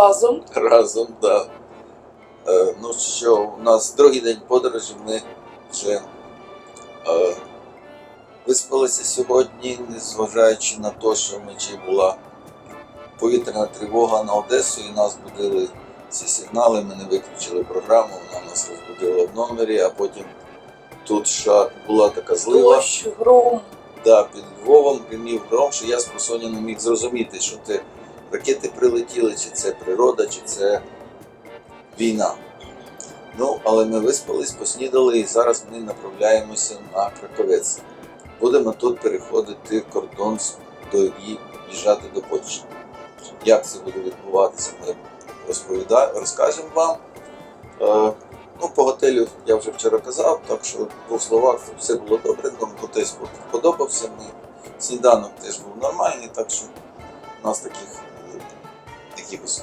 Разом. разом, да. Е, ну що, у нас другий день подорожі, ми вже е, виспалися сьогодні, незважаючи на те, що вночі була повітряна тривога на Одесу і нас будили ці сигнали, ми не виключили програму, вона нас розбудила в номері, а потім тут ще була така злива. Дощ, гром. Да, під Львовом гримів гром, що я з просоні не міг зрозуміти, що це ракети прилетіли, чи це природа, чи це війна. Ну, але ми виспались, поснідали і зараз ми направляємося на Краковець. Будемо тут переходити кордон і їжджати до Польщі. Як це буде відбуватися, ми розкажемо вам. Е, ну, по готелю я вже вчора казав, так що двох словах все було добре, нам готель сподобався. Ми... Сніданок теж був нормальний, так що у нас таких якихось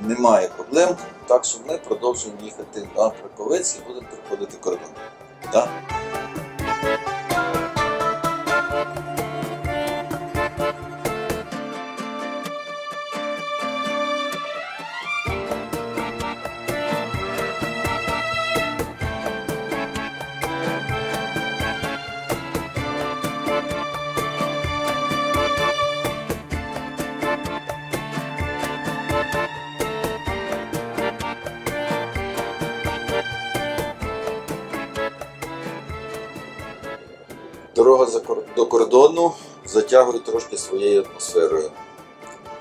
немає проблем. Так що ми продовжуємо їхати на Краковець і будемо проходити кордон. Да? Дорога до кордону затягує трошки своєю атмосферою.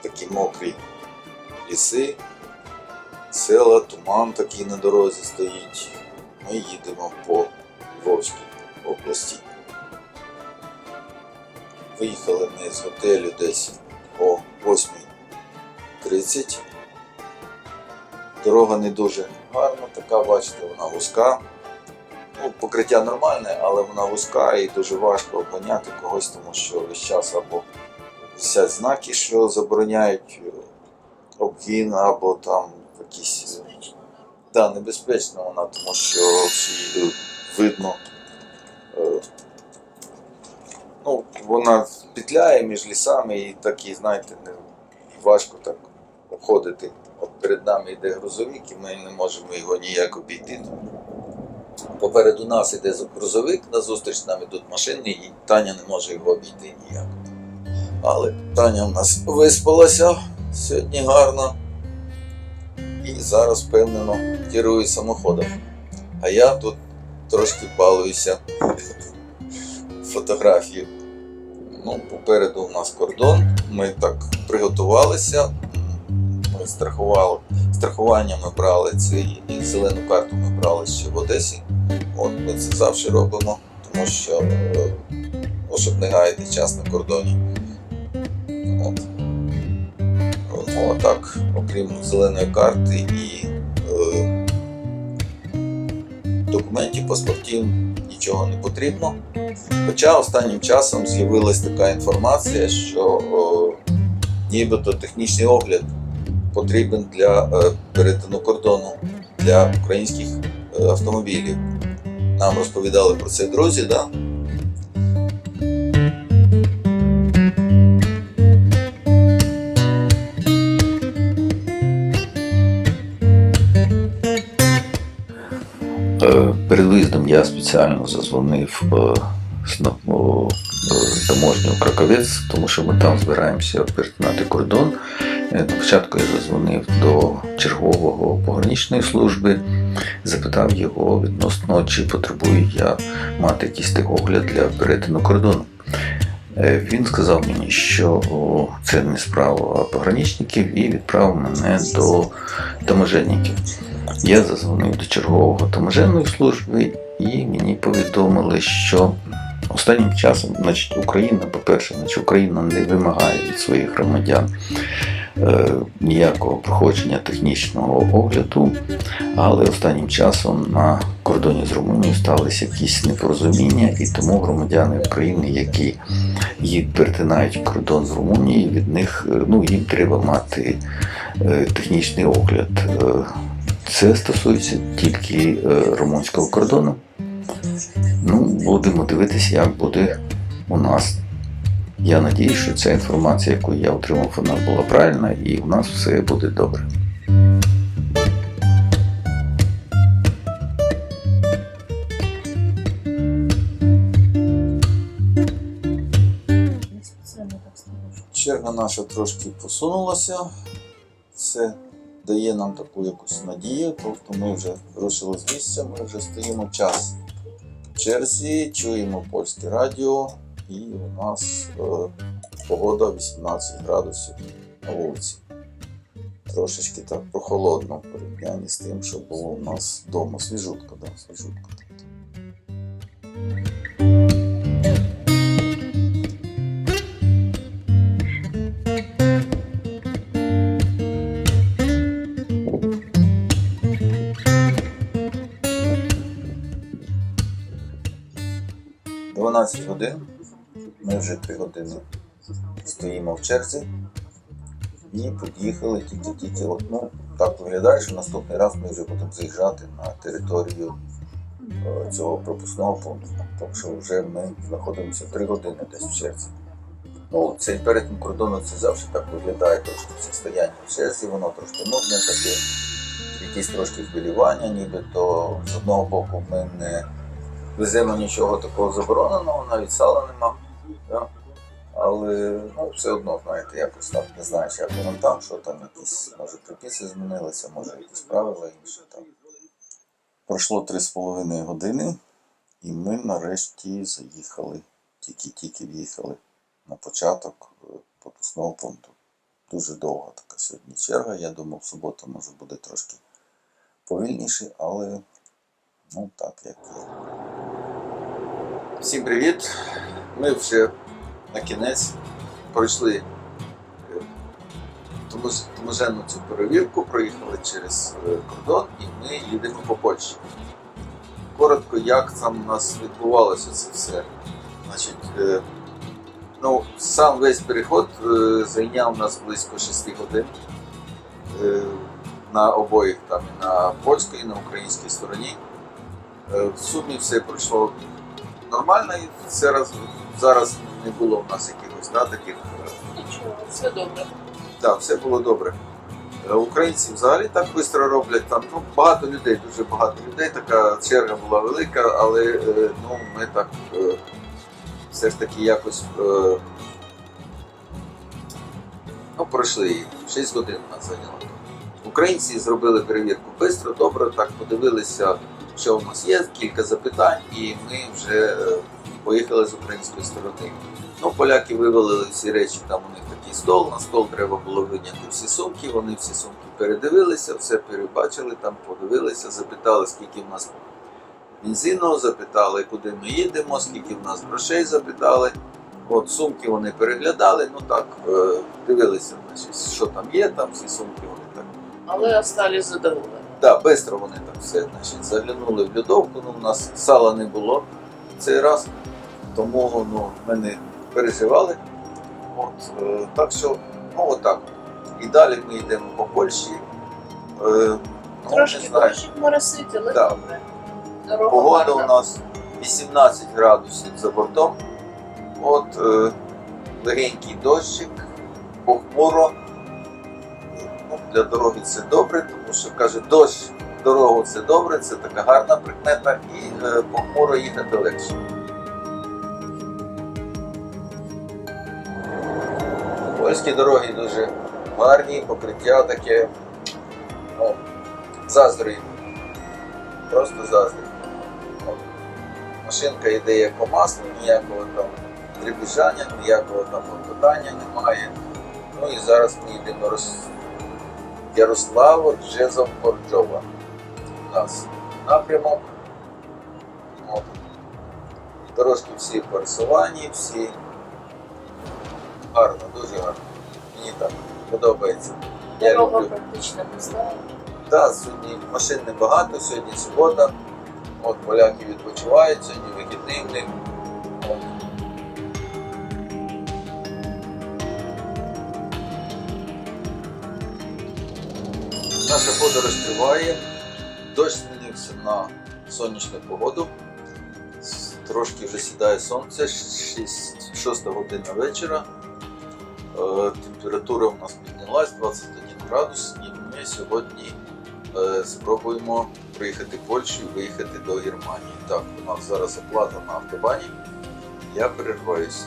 Такі мокрі ліси, села, туман такий на дорозі стоїть. Ми їдемо по Львовській області. Виїхали ми з готелю десь о 8.30. Дорога не дуже гарна, така, бачите, вона вузька. Ну, покриття нормальне, але вона вузька і дуже важко обганяти когось, тому що весь час або висять знаки, що забороняють е, обгін, або там якісь. Да, небезпечна вона, тому що всі е, видно. е, Ну, вона петляє між лісами і такі, знаєте, не, важко так обходити. От перед нами йде грузовик, і ми не можемо його ніяк обійти. Попереду нас іде грузовик, назустріч нам ідуть машини, і Таня не може його обійти ніяк. Але Таня в нас виспалася сьогодні гарно і зараз впевнено керує самоходом. А я тут трошки балуюся фотографію. Ну, попереду у нас кордон. Ми так приготувалися. Страхували. Страхування ми брали цей і зелену карту ми брали ще в Одесі. От ми це завжди робимо, тому що е, ну, щоб не гаяти час на кордоні. От. А так, окрім зеленої карти і е, документів, паспортів нічого не потрібно. Хоча останнім часом з'явилася така інформація, що о, нібито технічний огляд потрібен для е, перетину кордону для українських е, автомобілів. Нам розповідали про це друзі, да? Е, Перед виїздом я спеціально зазвонив е, таможню Краковець, тому що ми там збираємося перетинати кордон. Е, Спочатку я зазвонив до чергового пограничної служби, запитав його відносно, чи потребую я мати якийсь техогляд для перетину кордону. Е, Він сказав мені, що це не справа пограничників, і відправив мене до таможенників. Я зазвонив до чергового таможенної служби і мені повідомили, що останнім часом, значить, Україна, по-перше, значить, Україна не вимагає від своїх громадян е, ніякого проходження технічного огляду, але останнім часом на кордоні з Румунією сталися якісь непорозуміння, і тому громадяни України, які їх перетинають кордон з Румунією, від них е, ну, їм треба мати е, технічний огляд. Е, це стосується тільки е, румунського кордону. Ну, будемо дивитися, як буде у нас. Я надію, що ця інформація, яку я отримав, вона була правильна, і у нас все буде добре. Черга наша трошки посунулася. Це дає нам таку якусь надію, тобто ми вже рушили з місця, ми вже стоїмо час в черзі, чуємо польське радіо, і у нас е, погода 18 градусів на вулиці. Трошечки так прохолодно в порівнянні з тим, що було у нас вдома. Свіжутка, да, свіжутка. 12 годин. Ми вже 3 години стоїмо в черзі і під'їхали тільки-тільки. Ну, так виглядає, що наступний раз ми вже будемо заїжджати на територію е, цього пропускного пункту. Так що вже ми знаходимося 3 години десь в черзі. Ну, цей перетин кордону це завжди так виглядає, трошки це стояння в черзі, воно трошки нудне таке, якісь трошки хвилювання, нібито з одного боку ми не веземо нічого такого забороненого, навіть сала нема. Але ну, все одно, знаєте, якось так не знаєш, як воно там, що там якісь, може, приписи змінилися, може якісь правила інше там. Пройшло три з половиною години, і ми нарешті заїхали, тільки-тільки в'їхали на початок е, пропускного пункту. Дуже довга така сьогодні черга. Я думав, субота може буде трошки повільніше, але ну так як. Всім привіт! Ми вже на кінець пройшли е, томоженну цю перевірку, проїхали через е, кордон і ми їдемо по Польщі. Коротко, як там у нас відбувалося це все. Значить, е, ну, сам весь переход зайняв нас близько 6 годин на обоїх там і на польській, і на українській стороні. В сумі все пройшло нормально і зараз, зараз не було в нас якихось да, таких. е, Нічого, все добре. Так, все було добре. Е, Українці взагалі так швидко роблять. Там ну, багато людей, дуже багато людей. Така черга була велика, але е, ну, ми так все ж таки якось ну, пройшли її. 6 годин нас зайняло. Українці зробили перевірку швидко, добре, так подивилися, що у нас є, кілька запитань, і ми вже е, поїхали з української сторони. Ну, поляки вивели всі речі, там у них такий стол, на стол треба було виняти всі сумки, вони всі сумки передивилися, все перебачили, там подивилися, запитали, скільки в нас бензину, запитали, куди ми їдемо, скільки в нас грошей запитали. От сумки вони переглядали, ну так, е, дивилися, що там є, там всі сумки вони так. Але остались задоволені. Да, швидко вони так все, значить, заглянули в льодовку, ну, у нас сала не було цей раз, тому ну, ми не переживали. От, е, так що, ну отак. І далі ми йдемо по Польщі. Е, ну, Трошки дощик моросить, але Да. добре. Дорога Погода у нас 18 градусів за бортом. От е, легенький дощик, похмуро. Для дороги це добре, тому що каже, дощ, дорогу це добре, це така гарна прикмета, і е, похмуро їхати легше. Польські дороги дуже гарні, покриття таке. Ну, заздрю. Просто заздрю. Машинка йде як по маслу, ніякого там дрібіжання, ніякого там питання немає. Ну і зараз ми йдемо роз... Ярославо Джезов Корджова. У нас напрямок. От. Дорожки всі пересувані, всі гарно, дуже гарно. Мені так подобається. Я Дорога люблю. практично пуста. Так, сьогодні машин небагато, сьогодні субота. От поляки відпочивають, сьогодні вихідний в них. Наша подорож. Дощ змінився на сонячну погоду. Трошки вже сідає сонце, 6 година вечора. Е, Температура у нас піднялась 21 градус, і ми сьогодні е, спробуємо проїхати Польщу і виїхати до Германії. Так, у нас зараз оплата на автобані. Я перерваюсь.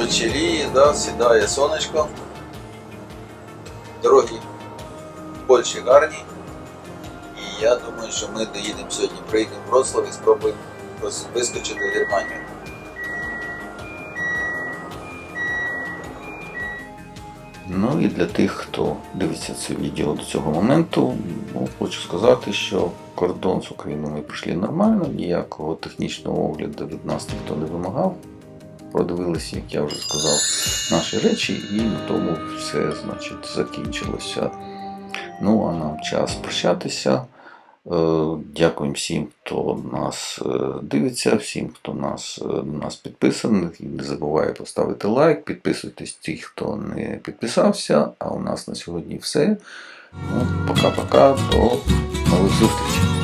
Вечеріє, да, сідає сонечко. Дороги Польщі гарні. І я думаю, що ми доїдемо сьогодні, приїдемо в Вроцлав і спробуємо вискочити в Германію. Ну і для тих, хто дивиться це відео до цього моменту, ну, хочу сказати, що кордон з Україною ми пройшли нормально, ніякого технічного огляду від нас ніхто не вимагав. Продивилися, як я вже сказав, наші речі, і на тому все значить, закінчилося. Ну, а нам час прощатися. Е, Дякуємо всім, хто нас е, дивиться, всім, хто нас, е, нас підписаний. Не забувайте поставити лайк, підписуйтесь ті, хто не підписався. А у нас на сьогодні все. Ну, пока-пока, до нових зустрічей.